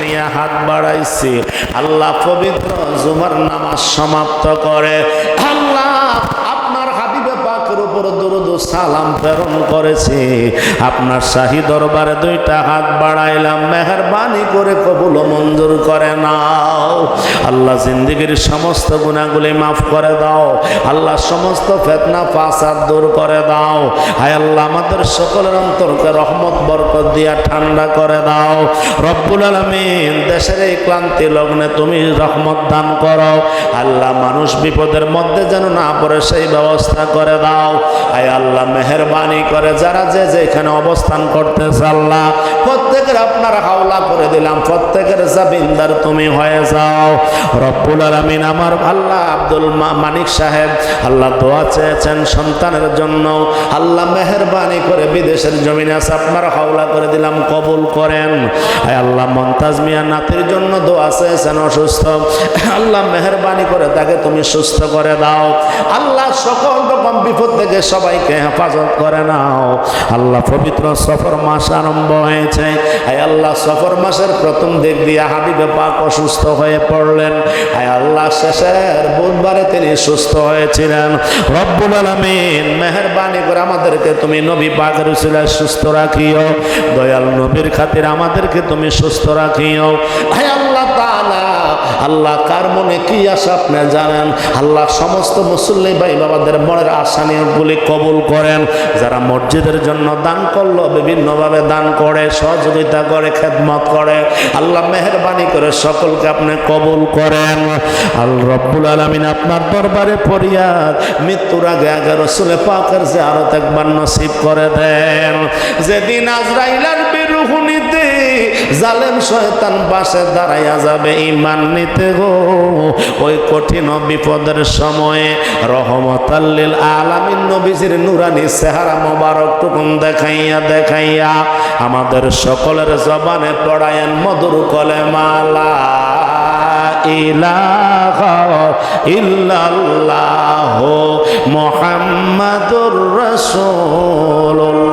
নিয়ে হাত বাড়াইছে। আল্লাহ পবিত্র জুমার নামাজ সমাপ্ত করে। আল্লাহ আপনার হাবিবে পাকের উপর দুরুদ সালাম প্রেরণ করেছে। আপনার শাহী দরবারে দুইটা হাত বাড়াইলাম, মেহরবানি করে কবুল মঞ্জুর করে নাও। আল্লাহ জিন্দিগির সমস্ত গুণাগুলি মাফ করে দাও। আল্লাহ সমস্ত ফেতনা, ফাসাদ দূর করে দাও। হায় আল্লাহ, আমাদের সকলের অন্তরকে রহমত, বরকত দিয়া ঠান্ডা করে দাও। রব্বুল আলমিন, দেশের এই ক্লান্তি লগ্নে তুমি রহমত দান করো। আল্লাহ, মানুষ বিপদের মধ্যে যেন না পড়ে সেই ব্যবস্থা করে দাও। আয় আল্লাহ, মেহরবানি করে যারা যে যেখানে অবস্থান করতেছে আল্লাহ, প্রত্যেকের আপনার হাওলা করে দিলাম, প্রত্যেকের জাবিন্দার তুমি হয়ে যাও। রব্বুল আলমিন আমার আল্লাহ আব্দুল মানিক সাহেব, আল্লাহ দোয়া চেয়েছেন সন্তানের জন্য। আল্লাহ মেহরবানি করে বিদেশের জমিনে আছে, আপনার হাওলা করে দিলাম, কবুল করেন। আল্লাহ মন্তাজ মিয়া নাতির জন্য দোয়া চেয়েছেন অসুস্থ। আল্লাহ মেহরবানি করে তাকে তুমি সুস্থ করে দাও। আল্লাহ সকল রকম বিপদ থেকে সবাইকে হেফাজত করে নাও। আল্লাহ পবিত্র সফর মাস আরম্ভ হয়েছে। আল্লাহ সফর মাসের প্রথম দিক দিয়ে হাবিবে পাক অসুস্থ হয়ে পড়লেন। আয় আল্লাহ, শেষের বুধবারে তিনি সুস্থ হয়েছিলেন। রব্বুল আলমিন, মেহরবানি করে আমাদেরকে তুমি নবী পাকের ছিলেন সুস্থ রাখিও। দয়াল নবীর খাতির আমাদেরকে তুমি সুস্থ রাখিও। আয় আল্লাহ তাআলা আল্লাহ কার মনে কি আশা আপনি জানেন? আল্লাহ সমস্ত মুসল্লি ভাই বাবাদের মনের আশা নিয়োগগুলি কবুল করেন। যারা মসজিদের জন্য দান করল, বিভিন্নভাবে দান করে, সহযোগিতা করে, খেদমত করে, আল্লাহ মেহরবানি করে সকলকে আপনি কবুল করেন। আল রব্বুল আলমিন আপনার দরবারে ফরিয়াদ, মৃত্যুর আগে আগে রসুলে পাকের যে আরও একবার নসিব করে দেন। যেদিন আজরাইলার জালেম শয়তান পাশে দাঁড়াইয়া যাবে ইমান নিতে গো। ওই কঠিন বিপদের সময়ে রহমত আল্লিল আলামিন নবীজির নুরানি চেহারা মোবারক টুকুন দেখাইয়া দেখাইয়া আমাদের সকলের জবানে পড়ায়েন, মধুর কলে মালা ইলাহা ইল্লাল্লাহ মুহাম্মাদুর রাসূলুল্লাহ।